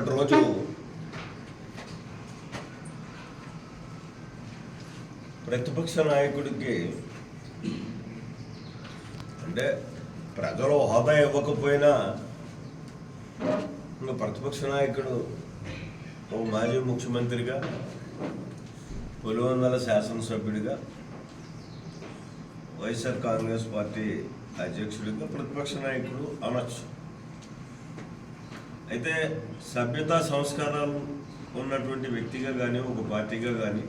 రేపటి రోజు ప్రతిపక్ష నాయకుడికి అంటే ప్రజలు హోదా ఇవ్వకపోయినా ఇంకా ప్రతిపక్ష నాయకుడు ఓ మాజీ ముఖ్యమంత్రిగా పులివందల శాసనసభ్యుడిగా వైఎస్ఆర్ కాంగ్రెస్ పార్టీ అధ్యక్షుడిగా ప్రతిపక్ష నాయకుడు అనొచ్చు. అయితే సభ్యతా సంస్కారాలు ఉన్నటువంటి వ్యక్తిగా కానీ ఒక పార్టీగా కానీ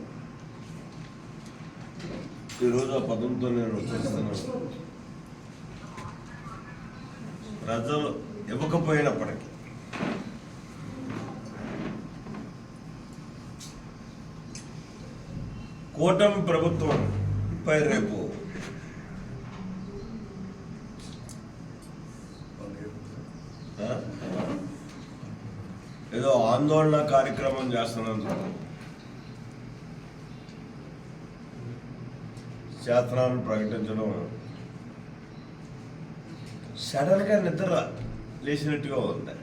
ఈరోజు ఆ పదంతో నేను వచ్చేస్తున్నాను. ప్రజలు ఇవ్వకపోయినప్పటికీ కూటమి ప్రభుత్వం పై రేపు ఆ? ఏదో ఆందోళన కార్యక్రమం చేస్తున్నాను శాస్త్రాలను ప్రకటించడం సడన్గా నిద్ర లేచినట్టుగా ఉంది.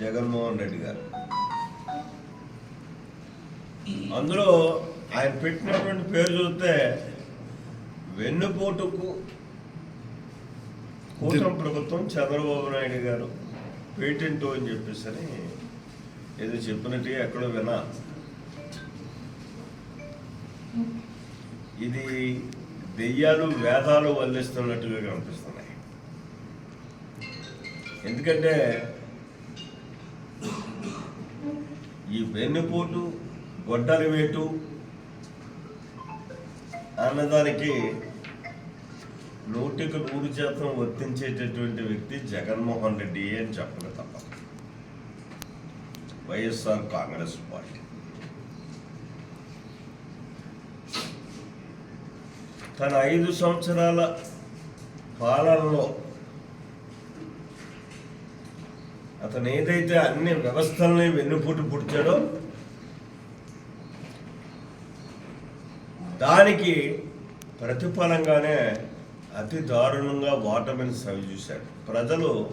జగన్మోహన్ రెడ్డి గారు. అందులో ఆయన పెట్టినటువంటి పేరు చూస్తే వెన్నుపోటుకు కూటమి ప్రభుత్వం చంద్రబాబు నాయుడు గారు. పేటెంట్ అని చెప్పేసి అని ఏదో చెప్పినట్టు ఎక్కడో వినా ఇది దెయ్యాలు వేదాలు వల్లిస్తున్నట్టుగా కనిపిస్తున్నాయి. ఎందుకంటే ఈ వెన్నుపోటు గొడ్డలి వేటు అన్నదానికి నూటికి నూరు శాతం వర్తించేటటువంటి వ్యక్తి జగన్మోహన్ రెడ్డి అని చెప్పక తప్ప. YSR Congress party. తన ఐదు సంవత్సరాల పాలనలో అతను ఏదైతే అన్ని వ్యవస్థల్ని వెన్నుపూటి పుట్టాడో దానికి ప్రతిఫలంగానే అతి దారుణంగా ఓటమిని సవి చూశాడు. ప్రజలు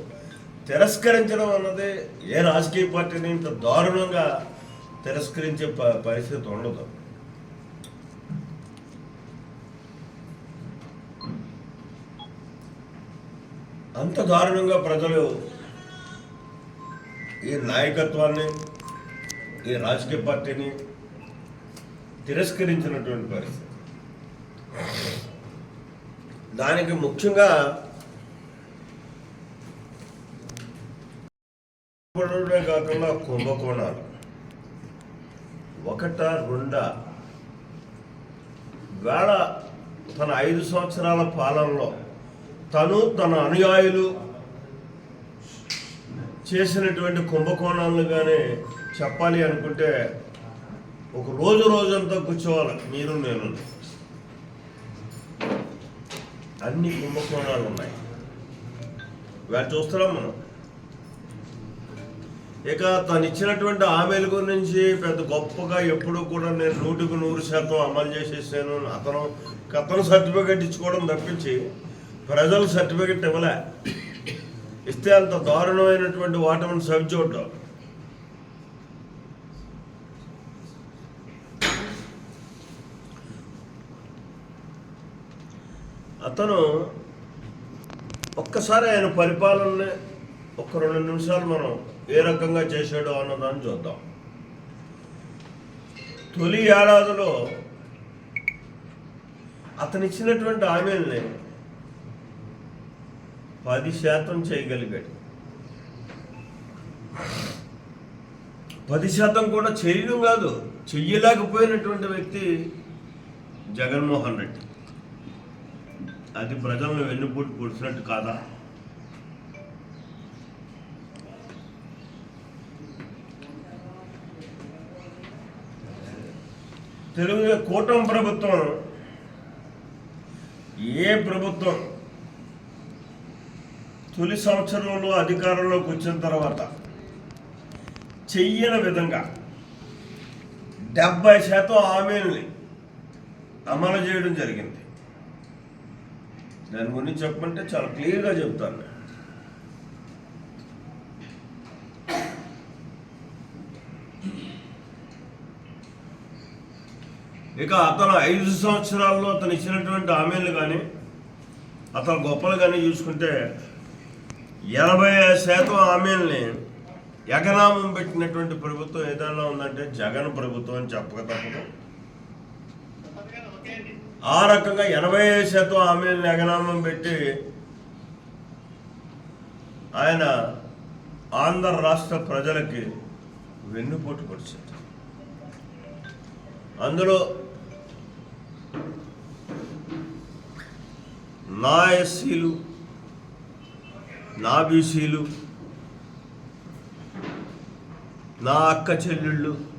తిరస్కరించడం అన్నది ఏ రాజకీయ పార్టీని ఇంత దారుణంగా తిరస్కరించే ప- పరిస్థితి ఉండదు. అంత దారుణంగా ప్రజలు ఈ నాయకత్వాన్ని ఈ రాజకీయ పార్టీని తిరస్కరించినటువంటి పరిస్థితి. దానికి ముఖ్యంగా కాకుండా కుంభకోణాలు. ఒకట రెండా. వేళ తన ఐదు సంవత్సరాల పాలనలో తను తన అనుయాయులు చేసినటువంటి కుంభకోణాలను కానీ చెప్పాలి అనుకుంటే ఒక రోజు రోజంతా కూర్చోవాలి. మీరు నేను. అన్ని కుంభకోణాలు ఉన్నాయి. ఇవాళ చూస్తున్నాం మనం? ఇక తను ఇచ్చినటువంటి హామీల గురించి పెద్ద గొప్పగా ఎప్పుడు కూడా నేను నూటికి నూరు శాతం అమలు చేసేసాను. అతను అతను సర్టిఫికెట్ ఇచ్చుకోవడం తప్పించి ప్రజలు సర్టిఫికెట్ ఇవ్వలే. ఇస్తే అంత దారుణమైనటువంటి వాటమిని సవి చూడటం అతను ఒక్కసారి ఆయన పరిపాలనని ఒక్క రెండు నిమిషాలు మనం ఏ రకంగా చేశాడో అన్నదాన్ని చూద్దాం. తొలి ఏడాదిలో అతను ఇచ్చినటువంటి హామీల్ని పది శాతం చేయగలిగాడు. పది శాతం కూడా చేయడం కాదు చెయ్యలేకపోయినటువంటి వ్యక్తి జగన్మోహన్ రెడ్డి. అది ప్రజలను వెన్నుపోటు పొడిచినట్టు కాదా? తెలుగు కూటమి ప్రభుత్వం ఏ ప్రభుత్వం తొలి సంవత్సరంలో అధికారంలోకి వచ్చిన తర్వాత చెయ్యని విధంగా డెబ్బై శాతం హామీల్ని అమలు చేయడం జరిగింది. దాని గురించి చెప్పమంటే చాలా క్లియర్గా చెప్తాను ఇక అతను ఐదు సంవత్సరాల్లో అతను ఇచ్చినటువంటి హామీలు కానీ అతను గొప్పలు కానీ చూసుకుంటే ఎనభై శాతం హామీల్ని ఎగనామం పెట్టినటువంటి ప్రభుత్వం ఏదైనా ఉందంటే జగన్ ప్రభుత్వం అని చెప్పక తప్పదు. ఆ రకంగా ఎనభై శాతం హామీలను ఎగనామం పెట్టి ఆయన ఆంధ్ర రాష్ట్ర ప్రజలకి వెన్నుపోటు పొడిచారు. అందులో నా ఎస్సీలు నా బీసీలు నా అక్క చెల్లెళ్ళు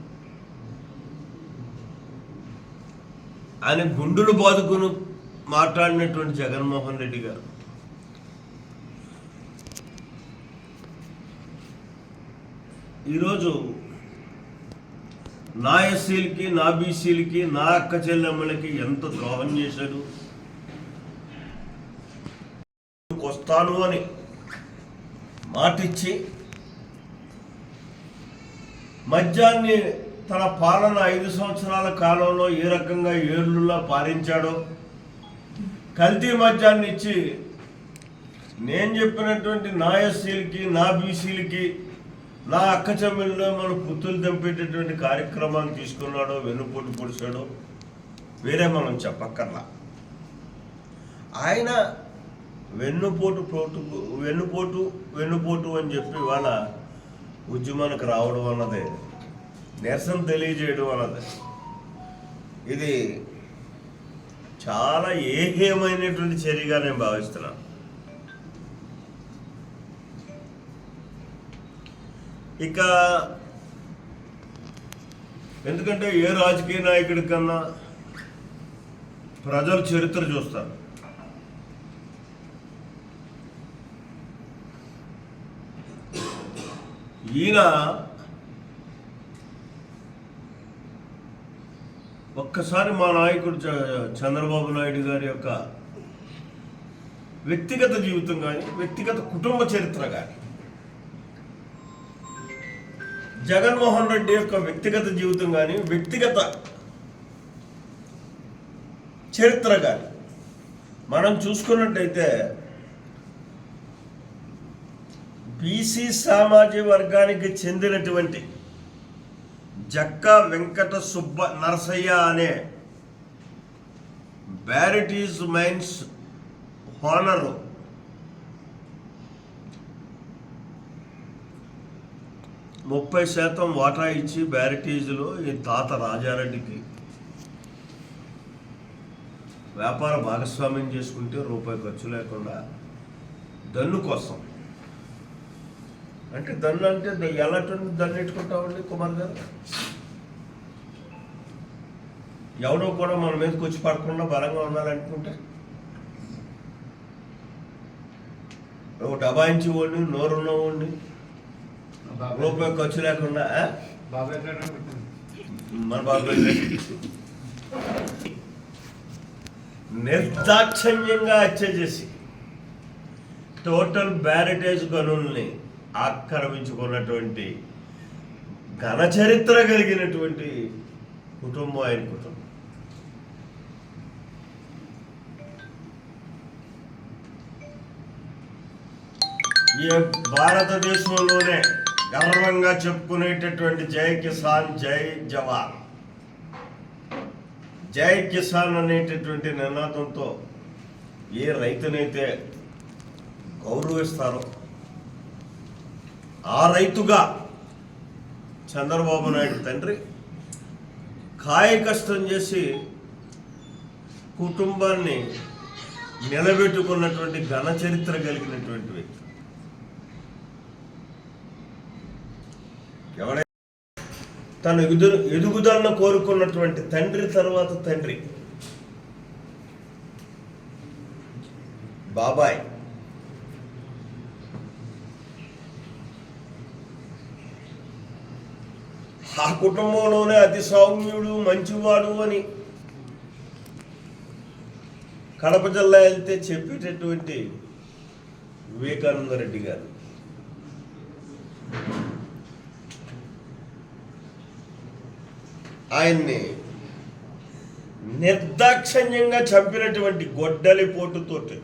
ఆయన గుండులు బాదుకుని మాట్లాడినటువంటి జగన్మోహన్ రెడ్డి గారు. ఈరోజు నా ఎస్సీలకి నా బీసీలకి నా అక్క చెల్లెమ్మలకి ఎంత ద్రోహం చేశాడు? వస్తాను అని మాటిచ్చి మద్యాన్ని తన పాలన ఐదు సంవత్సరాల కాలంలో ఏ రకంగా ఏర్లులా పాలించాడో కల్తీ మద్యాన్ని ఇచ్చి నేను చెప్పినటువంటి నా ఎస్సీలకి నా బీసీలకి నా అక్క చెల్లెల్లో మన పుత్తులు తెంపేటటువంటి కార్యక్రమాన్ని తీసుకున్నాడో వెన్నుపోటు పొడిచాడో వేరే మనం చెప్పక్కర్లా. ఆయన వెన్నుపోటు పోటు వెన్నుపోటు వెన్నుపోటు అని చెప్పి వాళ్ళ ఉద్యమానికి రావడం అన్నది. నిరసన తెలియజేయడం అన్నది. ఇది చాలా ఏహ్యమైనటువంటి చర్యగా నేను భావిస్తున్నాను. ఇక ఎందుకంటే ఏ రాజకీయ నాయకుడి కన్నా ప్రజలు చరిత్ర చూస్తారు. ఈయన ఒక్కసారి మా నాయకుడు చ- చంద్రబాబు నాయుడు గారి యొక్క వ్యక్తిగత జీవితం కానీ వ్యక్తిగత కుటుంబ చరిత్ర కానీ జగన్మోహన్ రెడ్డి యొక్క వ్యక్తిగత జీవితం కానీ వ్యక్తిగత చరిత్ర కానీ మనం చూసుకున్నట్టయితే బీసీ సామాజిక వర్గానికి చెందినటువంటి జక్క వెంకట సుబ్బ నరసయ్య అనే బ్యారిటీస్ మైన్స్ హోనరు. ముప్పై శాతం వాటా ఇచ్చి బ్యారిటీజ్లో ఈ తాత రాజారెడ్డికి వ్యాపార భాగస్వామ్యం చేసుకుంటే రూపాయి ఖర్చు లేకుండా దన్ను కోసం అంటే దన్ను అంటే ద- ఎలాంటి దన్ను ఎట్టుకుంటామండి కుమార్ గారు? ఎవడో కూడా మన మీదకి వచ్చి పడకుండా బలంగా ఉండాలనుకుంటే? ఒక డబాయించి వాడిని నోరున్న వాడిని రూపాయి ఖర్చు లేకుండా మన బాబు నిర్దాక్షణ్యంగా హత్య చేసి టోటల్ బ్యారిటేజ్ గనుల్ని ఆక్రమించుకున్నటువంటి ఘన చరిత్ర కలిగినటువంటి కుటుంబం ఆయన కుటుంబం. ఈ భారతదేశంలోనే గర్వంగా చెప్పుకునేటటువంటి జై కిసాన్ జై జవాన్. జై కిసాన్ అనేటటువంటి నినాదంతో ఏ రైతునైతే గౌరవిస్తారో ఆ రైతుగా చంద్రబాబు నాయుడు తండ్రి కాయ కష్టం చేసి కుటుంబాన్ని నిలబెట్టుకున్నటువంటి ఘన చరిత్ర కలిగినటువంటి వ్యక్తి. ఎవడై తను ఎదుగు ఎదుగుదలను కోరుకున్నటువంటి తండ్రి తర్వాత తండ్రి. బాబాయ్. ఆ కుటుంబంలోనే అతి సౌమ్యుడు మంచివాడు అని కడప జిల్లా వెళ్తే చెప్పేటటువంటి వివేకానంద రెడ్డి గారు. ఆయన్ని నిర్దాక్షిణ్యంగా చంపినటువంటి గొడ్డలి పోటుతోటి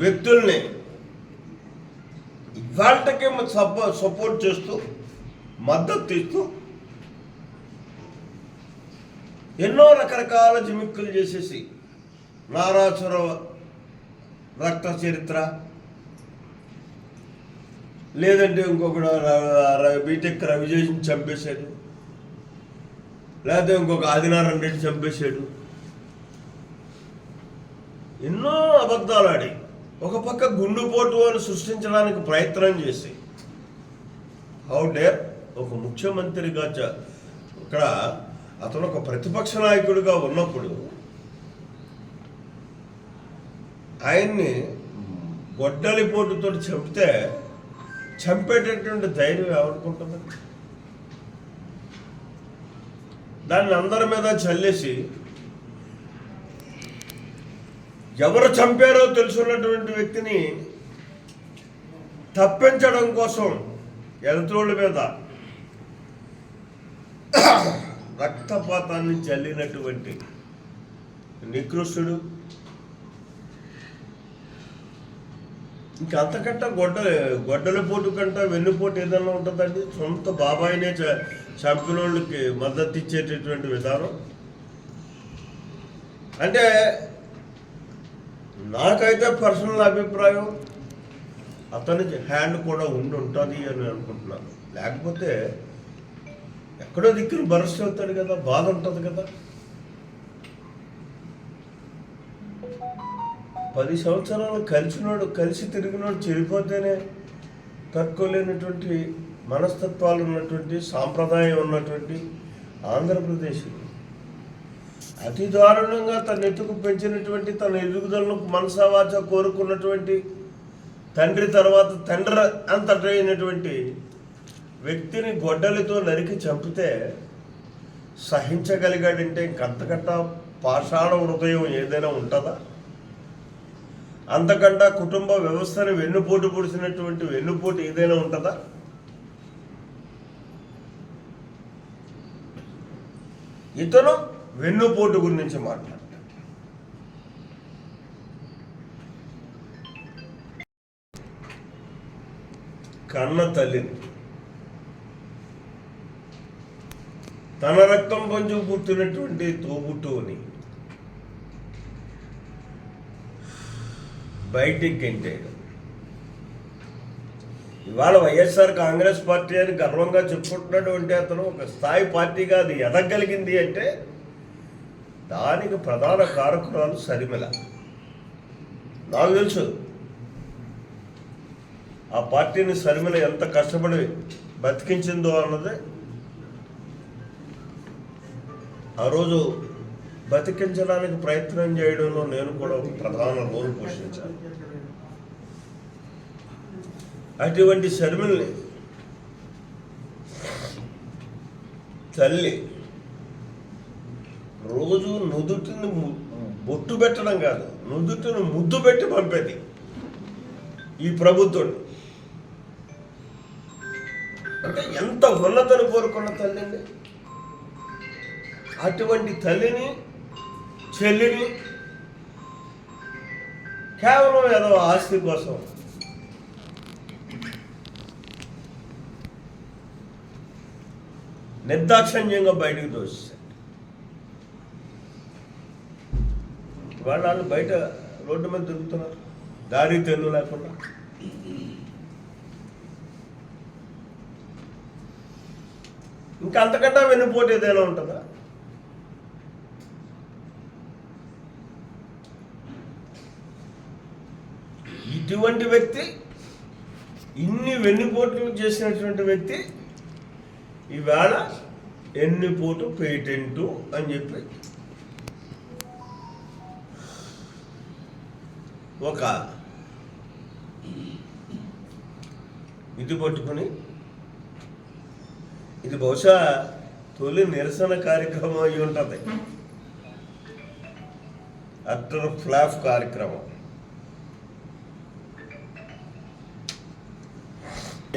వ్యక్తుల్ని ఇవాళకే సపో సపోర్ట్ చేస్తూ మద్దతు ఇస్తూ ఎన్నో రకరకాల జిమిక్కులు చేసేసి నారాసుర రక్త చరిత్ర లేదంటే ఇంకొకడు బీటెక్ రవిజేషన్ చంపేశాడు లేకపోతే ఇంకొక ఆదినారాయణ రెడ్డి చంపేశాడు. ఎన్నో అబద్ధాలు ఆడి ఒక పక్క గుండుపోటు అని సృష్టించడానికి ప్రయత్నం చేసి హౌ డేర్ ఒక ముఖ్యమంత్రిగా చ- ఇక్కడ అతను ఒక ప్రతిపక్ష నాయకుడిగా ఉన్నప్పుడు ఆయన్ని గొడ్డలి పోటుతో చంపితే చంపేటటువంటి ధైర్యం ఎవరుకుంటుంది? దాన్ని అందరి మీద చల్లేసి ఎవరు చంపారో తెలుసున్నటువంటి వ్యక్తిని తప్పించడం కోసం ఎదుటోళ్ళ మీద రక్తపాతాన్ని చల్లినటువంటి నికృష్టుడు. ఇంకంతకంటే గొడ్డ గొడ్డల పోటు కంటే వెన్నుపోటు ఏదైనా ఉంటుందండి? సొంత బాబాయినే చంపిన వాళ్ళకి మద్దతు ఇచ్చేటటువంటి విధానం. అంటే నాకైతే పర్సనల్ అభిప్రాయం అతనికి హ్యాండ్ కూడా ఉండి ఉంటుంది అని అనుకుంటున్నాను. లేకపోతే ఎక్కడో దిక్కున బరస్ట్ అవుతాడు కదా బాధ ఉంటుంది కదా. పది సంవత్సరాలు కలిసినోడు కలిసి తిరిగినోడు చెడిపోతేనే తట్టుకోలేనటువంటి మనస్తత్వాలు ఉన్నటువంటి సాంప్రదాయం ఉన్నటువంటి ఆంధ్రప్రదేశ్ అతి దారుణంగా తన ఎత్తుకు పెంచినటువంటి తన ఎదుగుదలను మనసావాచ కోరుకున్నటువంటి తండ్రి తర్వాత తండ్రి అంతటైనటువంటి వ్యక్తిని గొడ్డలితో నరికి చంపితే సహించగలిగాడంటే ఇంకంతకంట పాషాణ హృదయం ఏదైనా ఉంటుందా? అంతకంటా కుటుంబ వ్యవస్థను వెన్నుపోటు పొడిచినటువంటి వెన్నుపోటు ఏదైనా ఉంటుందా? ఇతను వెన్నుపోటు గురించి మాట్లాడు. కన్న తల్లిని తన రక్తం పంచు పుట్టినటువంటి తోబుట్టుని బయటికి గెంటాడు ఇవాళ వైఎస్ఆర్ కాంగ్రెస్ పార్టీ అని గర్వంగా చెప్పుకుంటున్నటువంటి అతను ఒక స్థాయి పార్టీగా అది ఎదగలిగింది అంటే దానికి ప్రధాన కారకురాలు సరిమిల. నాకు తెలుసు. ఆ పార్టీని సరిమిల ఎంత కష్టపడి బతికించిందో అన్నది. ఆ రోజు బతికించడానికి ప్రయత్నం చేయడంలో నేను కూడా ఒక ప్రధాన రోల్ పోషించాను. అటువంటి శర్మిల్ని తల్లి రోజు నుదుటిని బొట్టు పెట్టడం కాదు నుదుటిని ముద్దు పెట్టి పంపేది ఈ ప్రభుత్వం. అంటే ఎంత ఉన్నతను కోరుకున్న తల్లిండి అటువంటి తల్లిని చెల్లిని కేవలం ఏదో ఆస్తి కోసం. నిర్దాక్షణ్యంగా బయటకు దోశాడు వాళ్ళు బయట రోడ్డు మీద తిరుగుతున్నారు. దారి తెలు లేకుండా. ఇంకా అంతకంటే వెన్నుపోటు ఏదైనా ఉంటుందా? ఇటువంటి వ్యక్తి ఇన్ని వెన్నుపోట్లు చేసినటువంటి వ్యక్తి ఈవేళ ఎన్నిపోటు పేటెంటు అని చెప్పి ఒక ఇది పట్టుకుని ఇది బహుశా తొలి నిరసన కార్యక్రమం అయి ఉంటుంది. అట్టర్ ఫ్లాఫ్ కార్యక్రమం.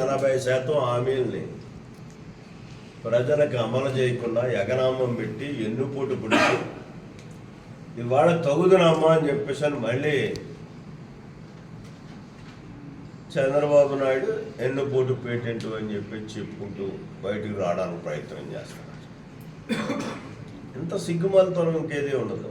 ఎనభై శాతం హామీల్ని ప్రజలకు అమలు చేయకుండా ఎగనామం పెట్టి ఎన్నుపోటు పుట్టి ఇవాళ తగుదునమ్మా అని చెప్పేసి మళ్ళీ చంద్రబాబు నాయుడు ఎన్నుపోటు పేటెంట్ అని చెప్పి చెప్పుకుంటూ బయటికి రావడానికి ప్రయత్నం చేస్తున్నారు ఎంత సిగ్గుమాలతో ఇంకేదే ఉండదు.